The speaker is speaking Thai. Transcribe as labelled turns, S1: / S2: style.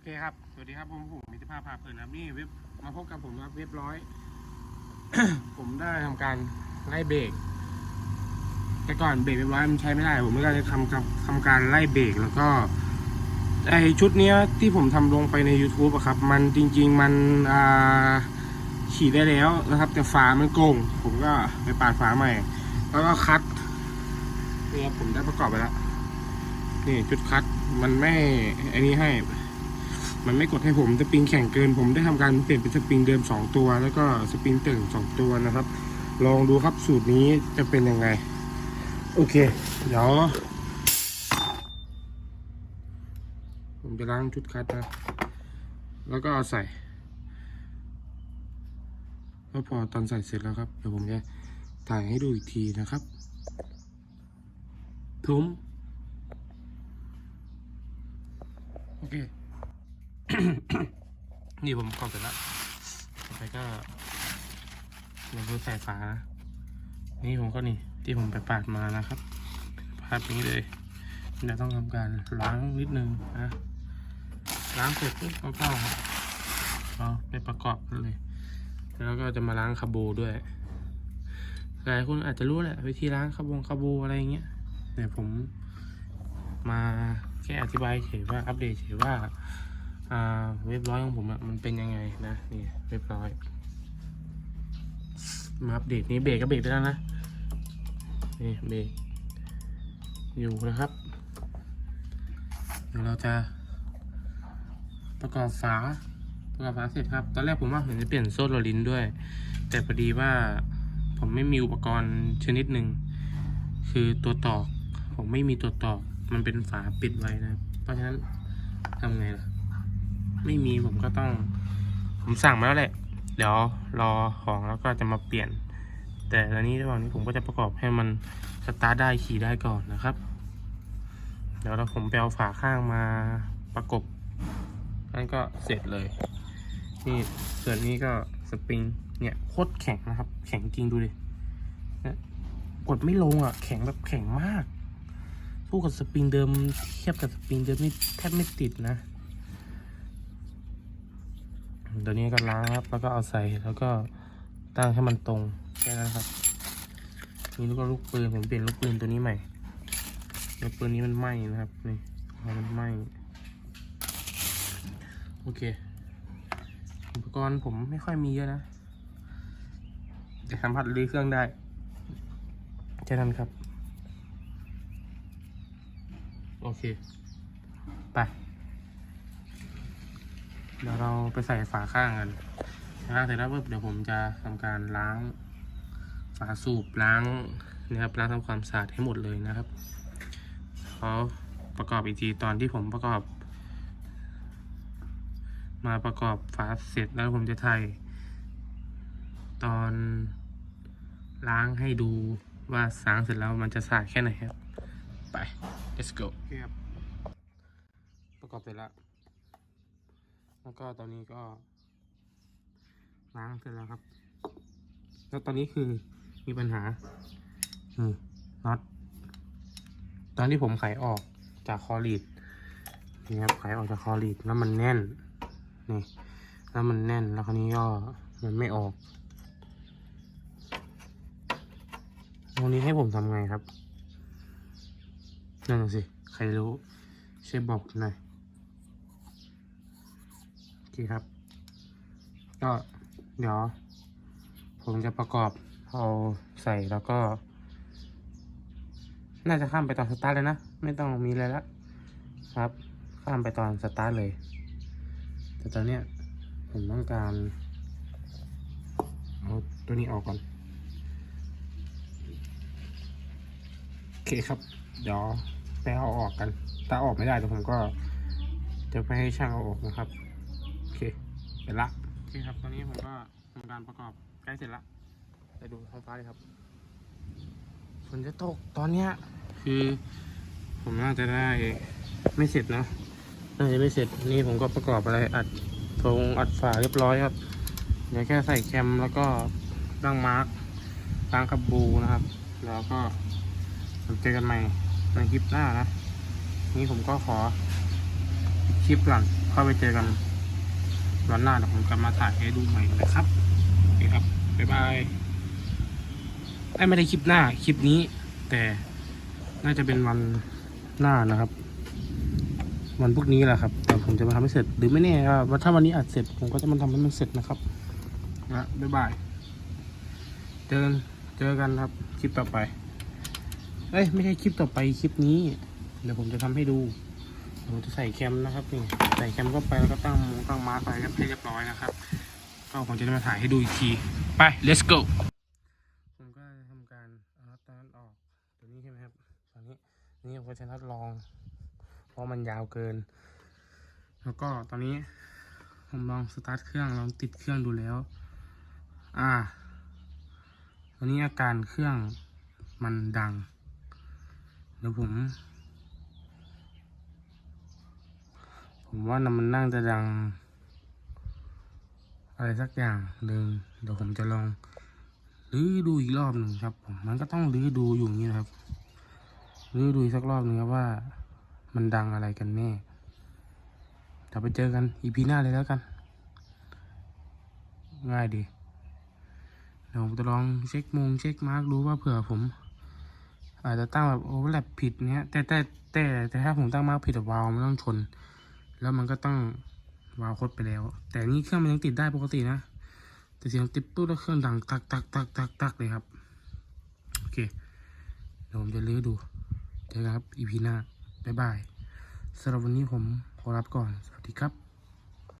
S1: อเคครับ สวัสดีครับผมผมมิตรภาพพาเพลินนะครับนี่เว็บมาพบกับผมครับเว็บร้อย ผมได้ทำการไล่เบรกแต่ก่อนเบรกเว็บร้อยมันใช้ไม่ได้ ผมก็เลยทำกับทำการไล่เบรกแล้วก็ไอชุดเนี้ยที่ผมทำลงไปใน YouTube อะครับ มันจริง ๆ มันอ่าขี่ได้แล้วนะครับ แต่ฝามันโกง ผมก็ไปปาดฝาใหม่ แล้วก็คัดนี่ครับผมได้ประกอบไปแล้วนี่จุดคัดมันไม่อันนี้ให้ มันไม่กดให้ผมสปริงแข็งเกิน ผมได้ทำการเปลี่ยนเป็นสปริงเดิม 2 ตัว แล้วก็สปริงตึง2 ตัวนะครับ ลองดูครับสูตรนี้จะเป็นยังไง โอเค เดี๋ยว ผมจะล้างชุดคัดนะแล้วก็เอาใส่แล้วพอตอนใส่เสร็จแล้วครับเดี๋ยวผมจะถ่ายให้ดูอีกทีนะครับทุ้มโอเค นี่ผมกรอบเสร็จแล้วต่อไปก็ลงมือใส่ฝา นี่ผมก็นี่ ที่ผมไปปาดมานะครับภาพนี้เลยเดี๋ยวต้องทำการล้างนิดนึงนะล้างเสร็จปุ๊บก็เอาไปประกอบกันเลย แล้วก็จะมาล้างคาบูด้วยหลายคนอาจจะรู้แหละวิธีล้างคาบงคาบูอะไรเงี้ยแต่ผมมาแค่อธิบายเฉยว่าอัปเดตเฉยว่า เว็บร้อยของผมอะมันเป็นยังไงนะนี่เว็บร้อย มาอัปเดตนี้เบรกก็เบรกไปแล้วนะนี่เบรกอยู่นะครับเดี๋ยวเราจะประกอบฝาประกอบฝาเสร็จครับ ตอนแรกผมว่าผมจะเปลี่ยนโซ่โรลินด้วย แต่พอดีว่าผมไม่มีอุปกรณ์ชนิดหนึ่งคือตัวตอก ผมไม่มีตัวตอก มันเป็นฝาปิดไว้นะ เพราะฉะนั้นทำไงล่ะ ไม่มีผมก็ต้อง ผมสั่งมาแล้วแหละ เดี๋ยวรอของแล้วก็จะมาเปลี่ยน แต่ตอนนี้ระหว่างนี้ผมก็จะประกอบให้มันสตาร์ทได้ขี่ได้ก่อนนะครับ เดี๋ยวเราผมไปเอาฝาข้างมาประกบนั่นก็เสร็จเลย นี่ส่วนนี้ก็สปริงเนี่ยโคตรแข็งนะครับ แข็งจริงดูดิกดไม่ลงอะ แข็งแบบแข็งมากสู้กับสปริงเดิมเทียบกับสปริงเดิมนี่แทบไม่ติดนะ ตัวนี้ก็ล้างครับ แล้วก็เอาใส่แล้วก็ตั้งให้มันตรงแค่นั้นครับ นี่ลูกก็ลูกปืนผมเปลี่ยนลูกปืนตัวนี้ใหม่ลูกปืนนี้มันไหม้นะครับนี่มันไหม้โอเค อุปกรณ์ผมไม่ค่อยมีเยอะนะแต่สัมผัสรีเครื่องได้แค่นั้นครับ โอเค ไป เดี๋ยวเราไปใส่ฝาข้างกันล้างเสร็จแล้วปุ๊บเดี๋ยวผมจะทำการล้างฝาสูบล้างนะครับล้างทำความสะอาดให้หมดเลยนะครับเขาประกอบอีกทีตอนที่ผมประกอบ มาประกอบฝาเสร็จแล้วผมจะถ่ายตอนล้างให้ดูว่าสางเสร็จแล้วมันจะสะอาดแค่ไหนครับ ไป let's go ครับประกอบเสร็จแล้ว แล้วก็ตอนนี้ก็ล้างเสร็จแล้วครับ แล้วตอนนี้คือมีปัญหานี่น็อตตอนที่ผมไขออกจากคอรีดนี่ครับไขออกจากคอรีดแล้วมันแน่นนี่แล้วมันแน่นแล้วคราวนี้ก็มันไม่ออกตรงนี้ให้ผมทำไงครับนั่นสิใครรู้ช่วยบอกหน่อย คครับ ก็เดี๋ยว ผมจะประกอบเอาใส่แล้วก็ น่าจะข้ามไปตอนสตาร์ทเลยนะ ไม่ต้องมีอะไรละครับ ข้ามไปตอนสตาร์ทเลย แต่ตอนเนี้ยผมต้องการเอาตัวนี้ออกก่อน โอเคครับ เดี๋ยวไปเอาออกกัน ถ้าออกไม่ได้เดี๋ยวผมก็จะไปให้ช่างเอาออกนะครับ เสร็จละโอเคครับ ตอนนี้ผมก็ทำการประกอบใกล้เสร็จละไปดูท้องฟ้าเลยครับฝนจะตกตอนเนี้ยคือ ผมน่าจะได้ไม่เสร็จนะน่าจะไม่เสร็จนี่ผมก็ประกอบอะไรอัดทงอัดฝาเรียบร้อยครับเดี๋ยวแค่ใส่แคมแล้วก็ตั้งมาร์กตั้งกระบูนะครับ แล้วก็เจอกันใหม่ในคลิปหน้านะ นี่ผมก็ขอคลิปก่อนขอค่อยไปเจอกัน วันหน้าเดี๋ยวผมจะมาถ่ายให้ดูใหม่นะครับโอเคครับบ๊ายบายไอ้ยไม่ได้คลิปหน้าคลิปนี้ แต่น่าจะเป็นวันหน้านะครับ วันพวกนี้แหละครับ แต่ผมจะมาทำให้เสร็จหรือไม่แน่ว่าถ้าวันนี้อัดเสร็จผมก็จะมาทำให้มันเสร็จนะครับนะบ๊ายบายเจอกันเจอกันครับคลิปต่อไปเอ้ยไม่ใช่คลิปต่อไปคลิปนี้ เดี๋ยวผมจะทำให้ดู เดี๋ยวผมจะใส่แคมนะครับนี่ใส่แคมเข้าไปแล้วก็ตั้งมงตั้งมาร์คไปให้เรียบร้อยนะครับก็ผมจะมาถ่ายให้ดูอีกที ไป let's go ผมก็ทำการเอาน็อตตัวนั้นออกตัวนี้ใช่ไหมครับตอนนี้นี่ผมจะน็อตรอง เพราะมันยาวเกิน แล้วก็ตอนนี้ผมลองสตาร์ทเครื่องลองติดเครื่องดูแล้ว อ่าตอนนี้อาการเครื่องมันดังเดี๋ยวผม ผมว่ามันน่าจะดัง อะไรสักอย่างหนึ่งเดี๋ยวผมจะลองรื้อดูอีกรอบหนึ่งครับผมมันก็ต้องรื้อดูอยู่นี้นะครับรื้อดูอีกสักรอบหนึ่งครับว่า มันดังอะไรกันแน่เดี๋ยวไปเจอกันอีพีหน้าเลยแล้วกัน ง่ายดีเดี๋ยวผมจะลองเช็คมงเช็คมาร์กดูว่าเผื่อผม อาจจะตั้งแบบโอเวอร์แลปผิดเนี้ยแต่แต่แต่แต่ถ้าผมตั้งมาร์กผิดอะวาล์วมันต้องชน แล้วมันก็ต้องวาวคดไปแล้ว แต่นี่เครื่องมันยังติดได้ปกตินะ แต่เสียงติดปุ๊บแล้วเครื่องดังตักตักตักตักตักเลยครับ โอเค เดี๋ยวผมจะลื้อดูเจอกันครับอีพีหน้า บ๊ายบายสำหรับวันนี้ผมขอรับก่อน สวัสดีครับ